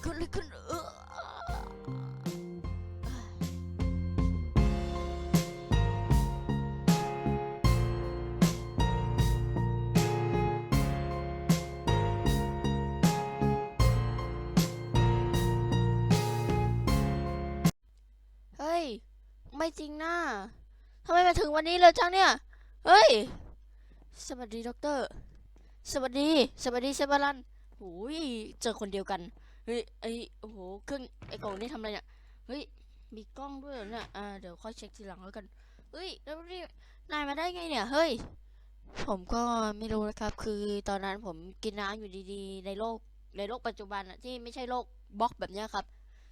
เกิดอะไรขึ้นเออเฮ้ย ไม่จริงนะทำไมมาถึงวันนี้เลยจังเนี่ย เฮ้ย สวัสดีด็อกเตอร์ สวัสดี สวัสดีเซบารัน โอ้ยเจอคนเดียวกัน เฮ้ยไอโอ้โหเครื่องไอกล่องนี้ทำอะไรเนี่ย เฮ้ยมีกล้องด้วยเนี่ยอ่าเดี๋ยวค่อยเช็คทีหลังแล้วกัน เฮ้ยแล้วนี่นายมาได้ไงเนี่ยเฮ้ยผมก็ไม่รู้นะครับ คือตอนนั้นผมกินน้ำอยู่ดีๆ ในโลกในโลกปัจจุบันอะที่ไม่ใช่โลกบล็อกแบบเนี้ยครับ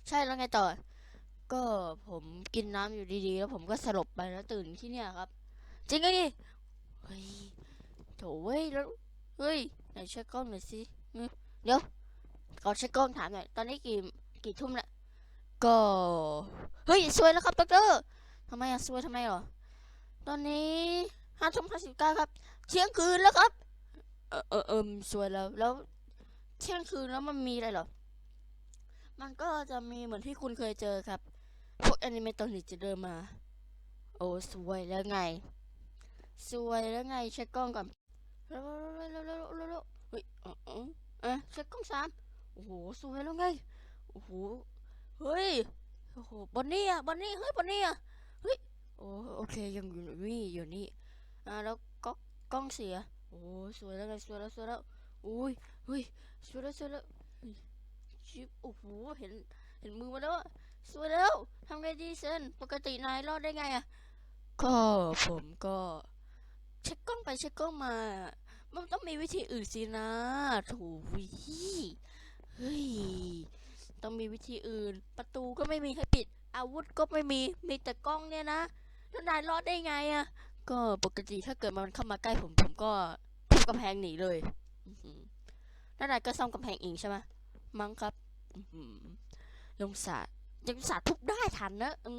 ใช่แล้วไงต่อ ก็ผมกินน้ำอยู่ดีๆ แล้วผมก็สลบไปแล้วตื่นที่เนี่ยครับ จริงไงดิเฮ้ยโถเว้ยแล้วเฮ้ยไหนเช็คกล้องหน่อยสิ เดี๋ยวขอเช็คกล้องถามหน่อย ตอนนี้กี่กี่ทุ่มละก็ เฮ้ยสวยแล้วครับดอกเตอร์ทำไมอะสวยทำไมหรอ ตอนนี้ห้าทุ่มห้าสิบเก้าครับ เที่ยงคืนแล้วครับ เออเออเอมสวยแล้ว แล้ว เที่ยงคืนแล้วมันมีอะไรหรอ มันก็จะมีเหมือนที่คุณเคยเจอครับ พวกแอนิเมตอนิกจะเดินมา โอ้สวยแล้วไง สวยแล้วไงเช็คกล้องก่อนแล้วแล้วแล้วแล้วแล้วเฮ้ยเออ เออเอะเช็คกล้องสามโอ้โหสวยแล้วไงโอ้โหเฮ้ยโอ้โหบอนนี่อะบอนนี่เฮ้ยบอนนี่อะเฮ้ยโอ้โอเคยังอยู่นี่อยู่นี่อ่าแล้วก็กล้องเสียโอ้สวยแล้วไงสวยแล้วสวยแล้วอุ้ยเฮ้ยสวยแล้วสวยแล้วชิบโอ้โหเห็นเห็นมือมาแล้วสวยแล้วทำไงดีเซนปกตินายรอดได้ไงอะก็ผมก็เช็คกล้องไปเช็คกล้องมา มันต้องมีวิธีอื่นสินะถูวิเฮ้ย ต้องมีวิธีอื่น ประตูก็ไม่มีให้ปิด อาวุธก็ไม่มี มีแต่กล้องเนี่ยนะแล้วนายรอดได้ไงอะก็ปกติถ้าเกิดมันเข้ามาใกล้ผมผมก็ทุบกำแพงหนีเลยแล้วนายก็ซ่อมกำแพงเองใช่ไหมมั้งครับอื้อหือลงสาดยังสาทุบได้ทันนะอื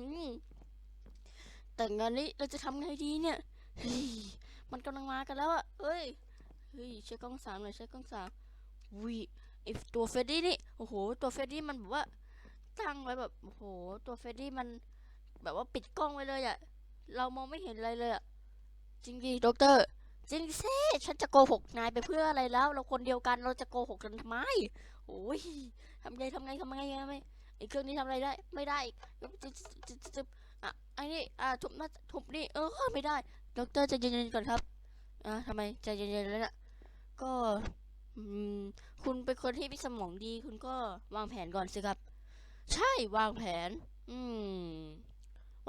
แต่งานนี้เราจะทำไงดีเนี่ยเฮ้ยมันกำลังมากันแล้วอะเอ้ย เฮ้ยใช้กล้องสามหน่อยใช้กล้องสามวิไอตัวเฟดดี้นี่โอ้โหตัวเฟดดี้มันแบบว่าตั้งไว้แบบโอ้โหตัวเฟดดี้มัน แบบว่าปิดกล้องไว้เลยอะเรามองไม่เห็นอะไรเลยอะจริงดิด็อกเตอร์จริงสิฉันจะโกหกนายไปเพื่ออะไรแล้ว เราคนเดียวกันเราจะโกหกกันทำไมโอ้ยทำไงทำไงทำไงทำไงไอเครื่องนี้ทำอะไรได้ ไม่ได้จะจะจะอะไอนี่อะทุบมาทุบนี่เออไม่ได้ด็อกเตอร์ใจเย็นๆก่อนครับอะทำไมใจเย็นๆแล้วน่ะ ก็คุณเป็นคนที่มีสมองดี คุณก็วางแผนก่อนสิครับ ใช่วางแผน อืม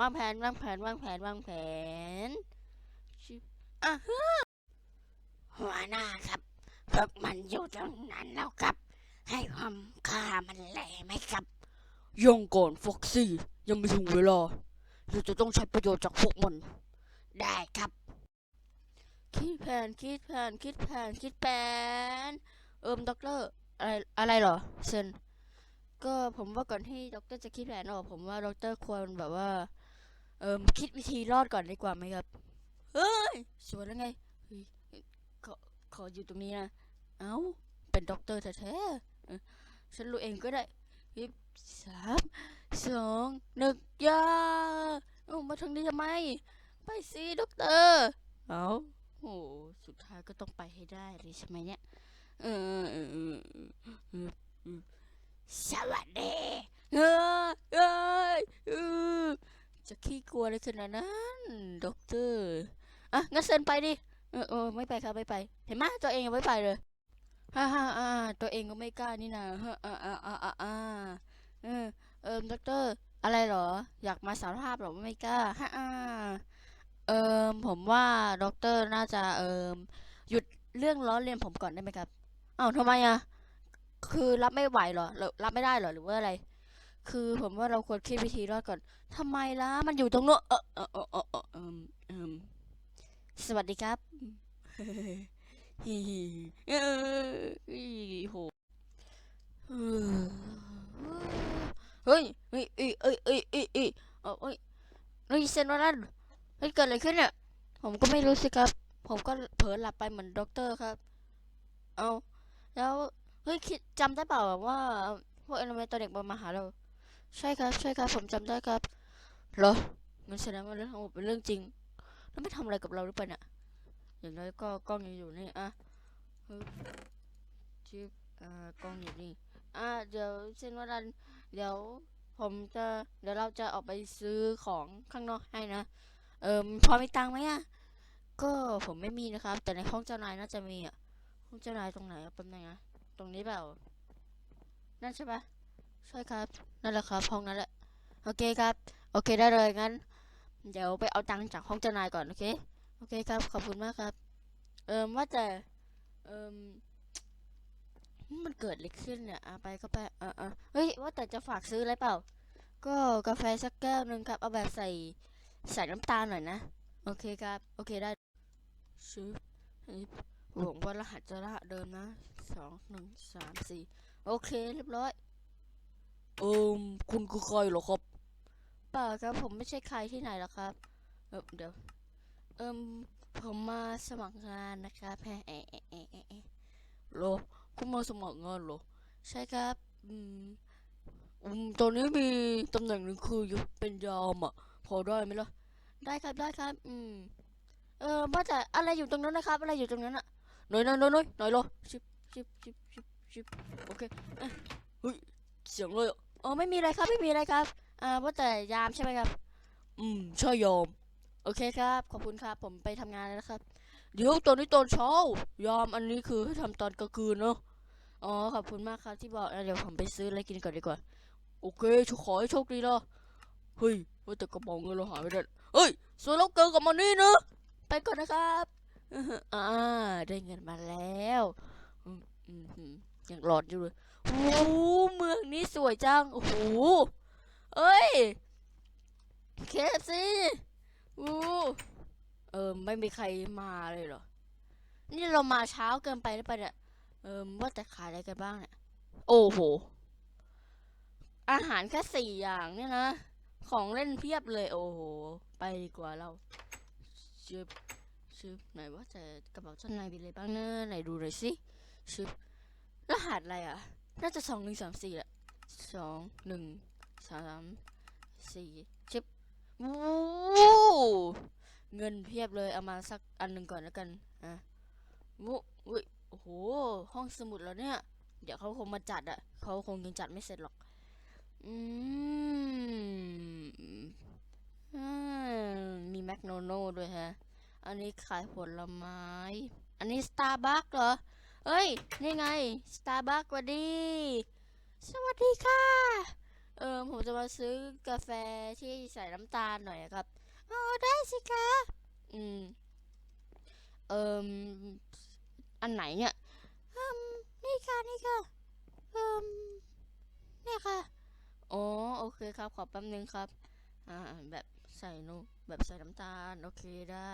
วางแผนวางแผนวางแผนวางแผนชิบอะฮะหัวหน้าครับพวกมันอยู่ตรงนั้นแล้วครับ ให้ความค่ามันแหล่ไหมครับยังก่อนฟ็อกซี่ ยังไม่ถึงเวลาเราจะต้องใช้ประโยชน์จากพวกมัน ได้ครับ คิดแผนคิดแผนคิดแผนคิดแผนเอิมด็อกเตอร์อะไรอะไรเหรอเซนก็ผมว่าก่อนที่ด็อกเตอร์จะคิดแผนออก ผมว่าด็อกเตอร์ควรแบบว่า เอิมคิดวิธีรอดก่อนดีกว่าไหมครับเฮ้ยสวยแล้วไงขอขออยู่ตรงนี้นะเอ้าเป็นด็อกเตอร์แท้ๆฉันรู้เองก็ได้สามสองหนึ่งยาเอ้ามาทางนี้ทำไม ไปสิด็อกเตอร์ เอา โอ้สุดท้ายก็ต้องไปให้ได้เลยใช่ไหมเนี่ย เออสวัสดีเออเออจะขี้กลัวอะไรขนาดนั้นด็อกเตอร์อะงั้นเซนไปดิ เออเออไม่ไปครับไม่ไป เห็นไหมตัวเองยังไม่ไปเลยฮ่าฮ่าอ่าตัวเองก็ไม่กล้านี่นะฮ่าอ่าอ่าอ่าอ่าเออเอิมด็อกเตอร์อะไรเหรอ อยากมาสารภาพหรอว่าไม่กล้าฮะอ่า เอิมผมว่าด็อกเตอร์น่าจะเอิมหยุดเรื่องล้อเลียนผมก่อนได้ไหมครับอ้าวทำไมอะคือรับไม่ไหวเหรอรับไม่ได้เหรอหรือว่าอะไร คือผมว่าเราควรคิดวิธีรอดก่อนทำไมล่ะมันอยู่ตรงโน้นเออเออเออเออเออเอิมเอิมสวัสดีครับฮิฮิเออโหเออเฮ้ยเฮ้ยเอ้ยเอ้ยเอ้ยเอ้ยเอ้ยเอาเอ้ยเฮ้ยเซนวารัน เฮ้ยเกิดอะไรขึ้นเนี่ย ผมก็ไม่รู้สิครับ ผมก็เผลอหลับไปเหมือนด็อกเตอร์ครับ เอาแล้วเฮ้ยคิดจำได้เปล่าว่าพวกเอลเมนตอนเด็กมาหาเรา ใช่ครับ ใช่ครับ ผมจำได้ครับเหรอมันแสดงว่าเรื่องทั้งหมดเป็นเรื่องจริง แล้วไม่ทำอะไรกับเราหรือเปล่าเนี่ยอย่างน้อยก็กล้องยังอยู่นี่อะฮึบชิบอ่ากล้องอยู่นี่อะเดี๋ยวเช่นว่าดันเดี๋ยวผมจะเดี๋ยวเราจะออกไปซื้อของข้างนอกให้นะ เอิมพอมีตังค์ไหมอะ ก็ผมไม่มีนะครับ แต่ในห้องเจ้านายน่าจะมีอะ ห้องเจ้านายตรงไหนอะแป๊บนึงนะ ตรงนี้เปล่า นั่นใช่ปะใช่ครับ นั่นแหละครับ ห้องนั้นแหละ โอเคครับ โอเคได้เลยงั้น เดี๋ยวไปเอาตังค์จากห้องเจ้านายก่อนโอเค โอเคครับ ขอบคุณมากครับ เอิมว่าแต่ เอิมมันเกิดอะไรขึ้นเนี่ยอะไปก็ไปเออเออเฮ้ย ว่าแต่จะฝากซื้ออะไรเปล่า ก็กาแฟสักแก้วหนึ่งครับ เอาแบบใส่ ใส่น้ำตาลหน่อยนะ โอเคครับ โอเคได้ซื้อหวังว่ารหัสจะรหัสเดิมนะสองหนึ่งสามสี่โอเค เรียบร้อยเอิมคุณคือใครเหรอครับเปล่าครับ ผมไม่ใช่ใครที่ไหนหรอกครับเออเดี๋ยวเอิมผมมาสมัครงานนะครับแฮะแอะแอะแอะแอะแอะเหรอคุณมาสมัครงานเหรอใช่ครับ อืมอืมตอนนี้มีตำแหน่งหนึ่งคืออยู่เป็นยามอะ พอได้ไหมล่ะได้ครับได้ครับ อืม เออว่าแต่อะไรอยู่ตรงนั้นนะครับ อะไรอยู่ตรงนั้นอะหน่อยหน่อยหน่อยหน่อยหน่อยเหรอชิบชิบชิบชิบชิบโอเคเอ้ยเฮ้ยเสียงเลยอ๋อไม่มีอะไรครับไม่มีอะไรครับ อ่าว่าแต่ยามใช่ไหมครับ อืมใช่ยามโอเคครับ ขอบคุณครับ ผมไปทำงานแล้วนะครับ เดี๋ยวตอนนี้ตอนเช้ายามอันนี้คือให้ทำตอนกลางคืนเนาะอ๋อขอบคุณมากครับที่บอกนะเดี๋ยวผมไปซื้ออะไรกินก่อนดีกว่า โอเคชุขอให้โชคดีเนาะ เฮ้ยว่าแต่กระเป๋าเงินเราหายไปไหนเฮ้ยส่วนเราเกินกับมันนี่นะไปก่อนนะครับอ่าได้เงินมาแล้วอืมอืมอืมยังหลอดอยู่เลยโอ้โหเมืองนี้สวยจังโอ้โหเอ้ยเคฟซีอู้เออไม่มีใครมาเลยเหรอ นี่เรามาเช้าเกินไปหรือเปล่าเนี่ยเออว่าแต่ขายอะไรกันบ้างเนี่ย โอ้โห อาหารแค่สี่อย่างเนี่ยนะ ของเล่นเพียบเลย โอ้โห ไปดีกว่าเราชืบชืบไหนว่าจะกระเป๋าชั้นในมีอะไรบ้างเนอะไหนดูหน่อยสิชืบรหัสอะไรอะ น่าจะสองหนึ่งสามสี่แหละสองหนึ่งสามสี่ชิบวู้เงินเพียบเลยเอามาสักอันหนึ่งก่อนแล้วกันอะวุ้ยโอ้โห ห้องสมุดแล้วเนี่ย เดี๋ยวเขาคงมาจัดอะเขาคงยังจัดไม่เสร็จหรอกอืม มีแมคโนโนด้วยฮะ อันนี้ขายผลไม้ อันนี้สตาร์บัคเหรอ เอ้ย นี่ไงสตาร์บัคสวัสดี สวัสดีค่ะ เออผมจะมาซื้อกาแฟที่ใส่น้ำตาลหน่อยครับอ๋อได้สิคะ อืม เอิมอันไหนเนี่ยอืมนี่ค่ะ นี่ค่ะเอิมเนี่ยค่ะ อ๋อ โอเคครับ ขอแป๊บนึงครับ อ่า แบบ ใส่นแบบใส่น้ำตาล โอเคได้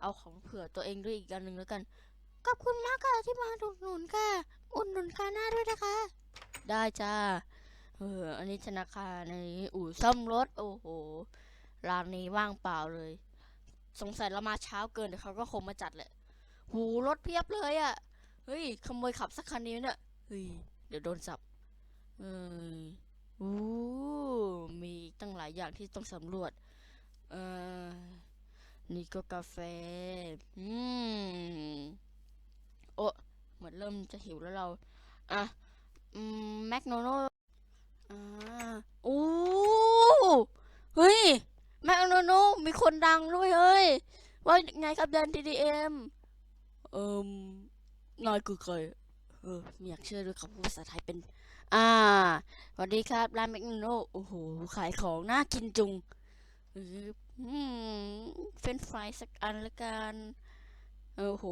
เอาของเผื่อตัวเองด้วยอีกอันหนึ่งแล้วกัน ขอบคุณมากค่ะที่มาอุดหนุนค่ะอุดหนุนคาหน้าด้วยนะคะ ได้จ้าเอออันนี้ธนาคารในอู่ซ่อมรถ โอ้โหร้านนี้ว่างเปล่าเลย สงสัยเรามาเช้าเกินเดี๋ยวเขาก็คงมาจัดแหละหูรถเพียบเลยอะ่ะเฮ้ยขโมยขับสักคันนี้เนี่ยเฮ้ยเดี๋ยวโดนจับเอ้ยอู้มีตั้งหลายอย่างที่ต้องสำรวจ เออนี่ก็กาแฟ อืม โอ้เหมือนเริ่มจะหิวแล้วเรา อะ อืม แมคโนโนอ่าโอ้เฮ้ย แมคโนโนมีคนดังด้วยเฮ้ย ว่าไงครับแดน TDM เอิมนายคือใครเออม่อยากเชื่อด้วยคำพูดภาษาไทยเป็น อ่าสวัสดีครับร้านแมคโนโนโอ้โห ขายของน่ากินจุง เอออืมเฟรนฟรายสักอันละกันโอ้โห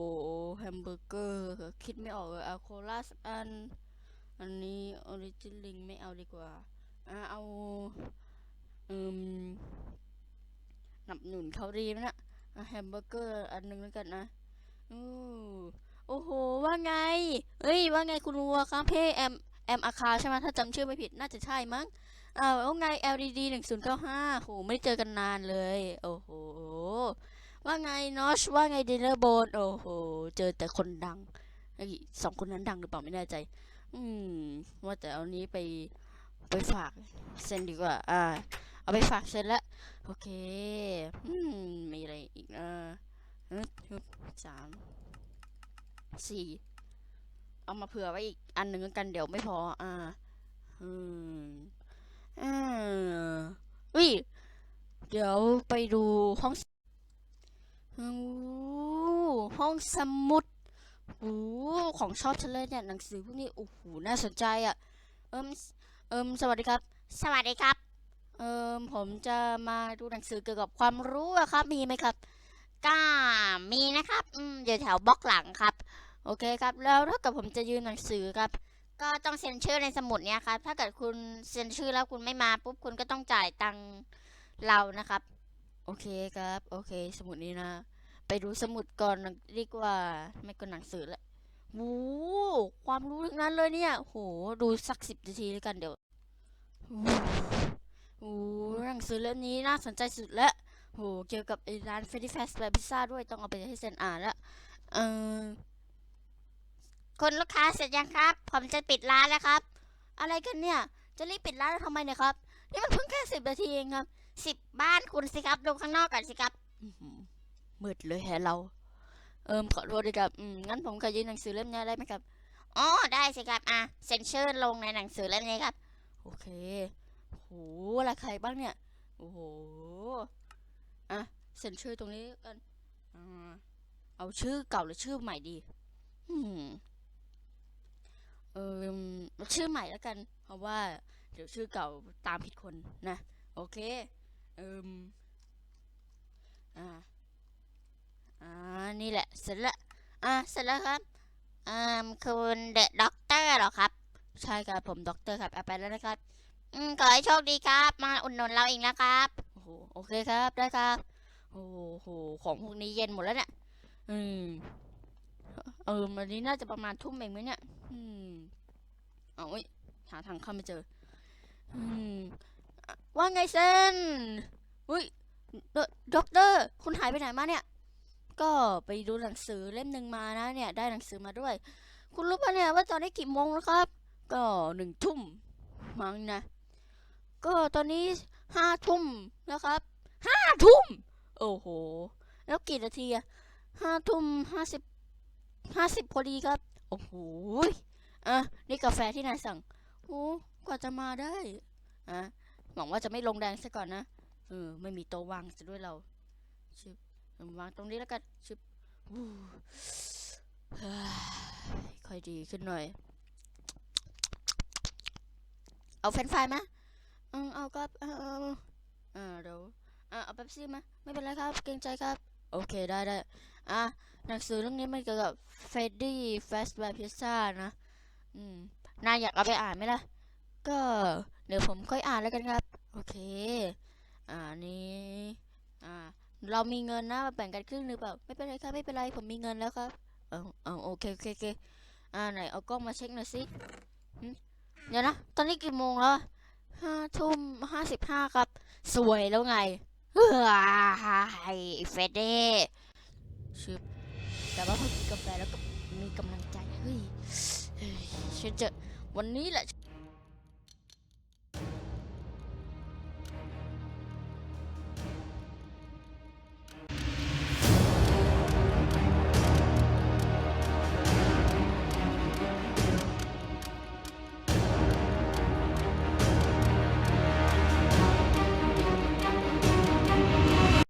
แฮมเบอร์เกอร์คิดไม่ออกเลยเอาโคลาสักอัน อันนี้ออริจินลิงไม่เอาดีกว่าอ่าเอาอืมหนับหนุนเขาดีมนะ แฮมเบอร์เกอร์อันหนึงแล้วกันนะอู้โอ้โห ว่าไง เอ้ย ว่าไงคุณวัวครับเพ่แอม แอมอาคาใช่ไหมถ้าจำชื่อไม่ผิด น่าจะใช่มั้ง อ้าวว่าไง LDD หนึ่งศูนย์เก้าห้าโหไม่ได้เจอกันนานเลย โอ้โห ว่าไงนอชว่าไงดินเนอร์โบนโอ้โห เจอแต่คนดังไอ้สองคนนั้นดังหรือเปล่าไม่แน่ใจ อืม ว่าแต่เอานี้ไปไปฝากเซ็นดีกว่า อ่า เอาไปฝากเซ็นละ โอเค อืม มีอะไรอีกนะฮึบฮึสาม สี่ เอามาเผื่อไว้อีกอันหนึ่งกันเดี๋ยวไม่พอ อ่า อืม อ่าอุ้ย เดี๋ยวไปดูห้องสอู้ห้องสมุดโอ้ของชอบฉันเลยเนี่ยหนังสือพวกนี้โอ้โหน่าสนใจอะ เอิมเอิมสวัสดีครับ สวัสดีครับ เอิมผมจะมาดูหนังสือเกี่ยวกับความรู้อะครับ มีไหมครับก็มีนะครับ อืมอยู่แถวบล็อกหลังครับ โอเคครับ แล้วถ้าเกิดผมจะยืมหนังสือครับ ก็ต้องเซ็นชื่อในสมุดเนี้ยครับ ถ้าเกิดคุณเซ็นชื่อแล้วคุณไม่มาปุ๊บคุณก็ต้องจ่ายตังค์เรานะครับ โอเคครับ โอเค สมุดนี้นะ ไปดูสมุดก่อนดีกว่า ไม่ก็หนังสือละโอ้ความรู้ทั้งนั้นเลยเนี่ย โห ดูสักสิบนาทีแล้วกันเดี๋ยวโอ้โหนังสือเล่มนี้น่าสนใจสุดละโห เกี่ยวกับไอ้ร้านเฟรดดี้แฟสต์พิซซ่าด้วย ต้องเอาไปให้เซนอ่านละเออ คุณลูกค้าเสร็จยังครับ ผมจะปิดร้านแล้วครับ อะไรกันเนี่ย จะรีบปิดร้านทำไมเนี่ยครับ นี่มันเพิ่งแค่สิบนาทีเองครับสิบบ้านคุณสิครับ ดูข้างนอกก่อนสิครับอื้อหือมืดเลยแฮเรา เอิมขอโทษด้วยครับอืมงั้นผมขอยืมหนังสือเล่มนี้ได้ไหมครับ อ๋อ ได้สิครับ อะ เซ็นเชื่อลงในหนังสือเล่มนี้ครับ โอเคโหอะไรใครบ้างเนี่ย โอ้โห อะ เซ็นเชื่อตรงนี้กัน เอาชื่อเก่าหรือชื่อใหม่ดี อืม เออชื่อใหม่แล้วกัน เพราะว่าเดี๋ยวชื่อเก่าตามผิดคนนะ โอเคเอิมอ่าอ่านี่แหละเสร็จละอะเสร็จแล้วครับอ่าคุณเดอะด็อกเตอร์เหรอครับ ใช่ครับผมด็อกเตอร์ครับเอาไปแล้วนะครับอืมขอให้โชคดีครับ มาอุดหนุนเราเอีกนะครับโอ้โหโอเคครับได้ครับโอ้โหของพวกนี้เย็นหมดแล้วเนี่ยอืมเออวันนี้น่าจะประมาณทุ่มเองไหมเนี่ย อืมเอาเว้ยหาทางเข้าไม่เจอ อืม ว่าไงเซนอุ้ยด็อกเตอร์ คุณหายไปไหนมาเนี่ย ก็ไปดูหนังสือเล่มหนึ่งมานะเนี่ย ได้หนังสือมาด้วย คุณรู้ปะเนี่ยว่าตอนนี้กี่โมงแล้วครับ ก็หนึ่งทุ่มมั้งนะ ก็ตอนนี้ห้าทุ่มแล้วครับ ห้าทุ่ม โอ้โห แล้วกี่นาทีอะห้าทุ่มห้าสิบห้าสิบพอดีครับ อ้โหอะนี่กาแฟที่นายสั่งโอ้กว่าจะมาได้อะหวังว่าจะไม่ลงแดงซะก่อนนะเออไม่มีโต๊ะวางซะด้วยเราชึบวางตรงนี้แล้วกันชึบอู้ค่อยดีขึ้นหน่อย เอาเฟนช์ฟรายไหมอืมเอาครับเออาเอาอ่าเดี๋ยวเอาเป๊ปซี่ไหมไม่เป็นไรครับ เกรงใจครับ โอเคได้ได้ อะหนังสือเรื่องนี้มันเกี่ยวกับเฟดดี้แฟสต์บายพิซซ่านะ อืมนายอยากเอาไปอ่านไหมล่ะ ก็เดี๋ยวผมค่อยอ่านแล้วกันครับ โอเค อ่านี่อ่า เรามีเงินนะมาแบ่งกันครึ่งหรือเปล่า ไม่เป็นไรครับ ไม่เป็นไร ผมมีเงินแล้วครับ เอาเอาโอเคโอเคโอเคอ่าไหนเอากล้องมาเช็คหน่อยสิเดี๋ยวนะ ตอนนี้กี่โมงแล้วห้าทุ่มห้าสิบห้าครับ สวยแล้วไงเฮ้ยเฟดดี้ ชึบแต่ว่าพอกินกาแฟแล้วก็มีกำลังใจเฮ้ยเฮ้ยฉันจะวันนี้แหละ